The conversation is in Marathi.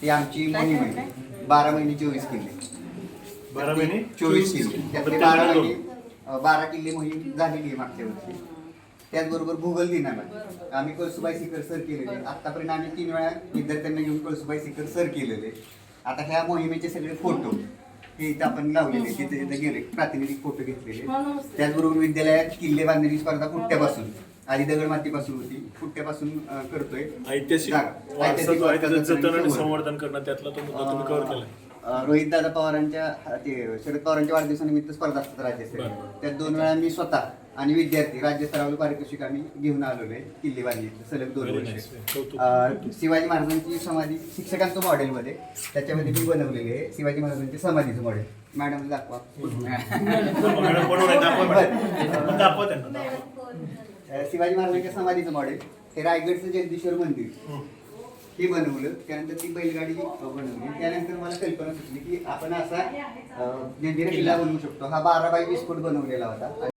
ती आमची मोहीम आहे बारा महिने चोवीस किल्ले. बारा महिने? चोवीस किल्ले. त्यातले बारा महिने अं, बारा किल्ले मोहीम झालेली आहे मागच्या वर्षी. त्याचबरोबर भूगोल दिनाला आम्ही कळसुबाई शिखर सर केलेले. आतापर्यंत आम्ही तीन वेळा विद्यार्थ्यांना घेऊन कळसुबाई शिखर सर केलेले. आता ह्या मोहिमेचे सगळे फोटो हे इथं आपण लावलेले तिथे तिथे गेले प्रातिनिधिक फोटो घेतलेले त्याचबरोबर विद्यालयात किल्ले बांधण्याची स्पर्धा पुट्ट्यापासून आधी दगड मातीपासून होती पुट्ट्यापासून अं, करतोय ऐतिहासिक जागा. वारसा ऐतिहासिक जो आहे त्याचं वारसा जतन आणि जतन. संवर्धन करणं त्यातला तो मुद्दा तुम्ही कव्हर केलाय रोहित दादा पवारांच्या ते शरद पवारांच्या वाढदिवसानिमित्त स्पर्धा असतात राज्यस्तरीय बरं. त्यात दोन वेळा मी स्वतः आणि विद्यार्थी राज्यस्तरावर पारितोषिक आम्ही घेऊन आलेलो आहे किल्ले बांधली सलग दोन Very वर्ष nice. कौतुक. अं, शिवाजी महाराजांची समाधी शिक्षकांचं मॉडेलमध्ये त्याच्यामध्ये मी बनवलेली आहे शिवाजी महाराजांच्या समाधीचं मॉडेल मॅडम दाखवा मॅडम बनवून आहे, दाखवा मॅडम. पण दाखवा त्यांना दाखवा. शिवाजी महाराजांच्या समाधीचं मॉडेल हे रायगडचं जगदीश्वर मंदिर. हं. बनवलं. त्यानंतर ती बैलगाडी बनवली. त्यानंतर मला कल्पना सुचली की आपण असा जंजिरा किल्ला बनवू शकतो. हा बारा बाय वीस फूट बनवलेला होता.